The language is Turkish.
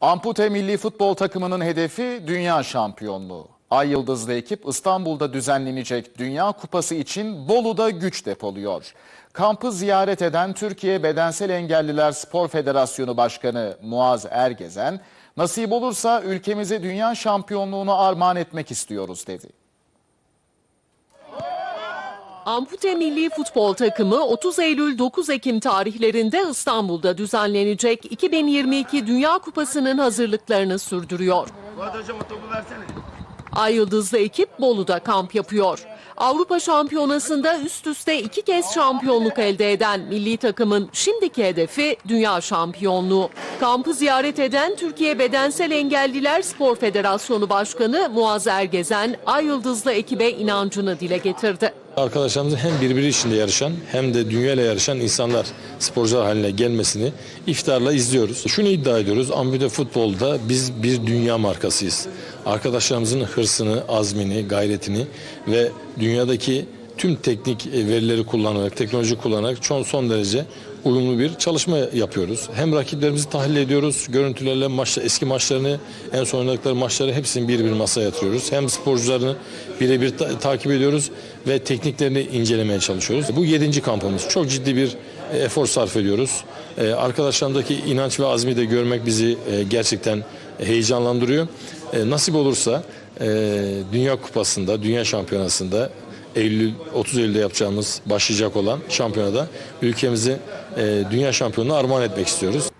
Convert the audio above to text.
Ampute milli futbol takımının hedefi dünya şampiyonluğu. Ay Yıldızlı ekip İstanbul'da düzenlenecek Dünya Kupası için Bolu'da güç depoluyor. Kampı ziyaret eden Türkiye Bedensel Engelliler Spor Federasyonu Başkanı Muaz Ergezen, nasip olursa ülkemize dünya şampiyonluğunu armağan etmek istiyoruz dedi. Ampute Milli Futbol Takımı 30 Eylül 9 Ekim tarihlerinde İstanbul'da düzenlenecek 2022 Dünya Kupası'nın hazırlıklarını sürdürüyor. Fuat hocam o topu versene. Ay Yıldızlı ekip Bolu'da kamp yapıyor. Avrupa Şampiyonası'nda üst üste iki kez şampiyonluk elde eden milli takımın şimdiki hedefi dünya şampiyonluğu. Kampı ziyaret eden Türkiye Bedensel Engelliler Spor Federasyonu Başkanı Muaz Ergezen, Ay Yıldızlı ekibe inancını dile getirdi. Arkadaşlarımızın hem birbiri içinde yarışan hem de dünya ile yarışan insanlar sporcular haline gelmesini iftarla izliyoruz. Şunu iddia ediyoruz. Ambide futbolda biz bir dünya markasıyız. Arkadaşlarımızın hırsını, azmini, gayretini ve dünyadaki tüm teknik verileri kullanarak, teknoloji kullanarak son, son derece uyumlu bir çalışma yapıyoruz. Hem rakiplerimizi tahlil ediyoruz, görüntülerle maçta, eski maçlarını, en son oynadıkları maçları hepsini bir bir masaya yatırıyoruz. Hem sporcularını birebir ta- takip ediyoruz ve tekniklerini incelemeye çalışıyoruz. Bu yedinci kampımız. Çok ciddi bir e, efor sarf ediyoruz. E, Arkadaşlarımdaki inanç ve azmi de görmek bizi e, gerçekten heyecanlandırıyor. E, Nasip olursa e, Dünya Kupası'nda, Dünya Şampiyonası'nda Eylül 30 Eylül'de yapacağımız başlayacak olan şampiyonada ülkemizi e, dünya şampiyonluğuna armağan etmek istiyoruz.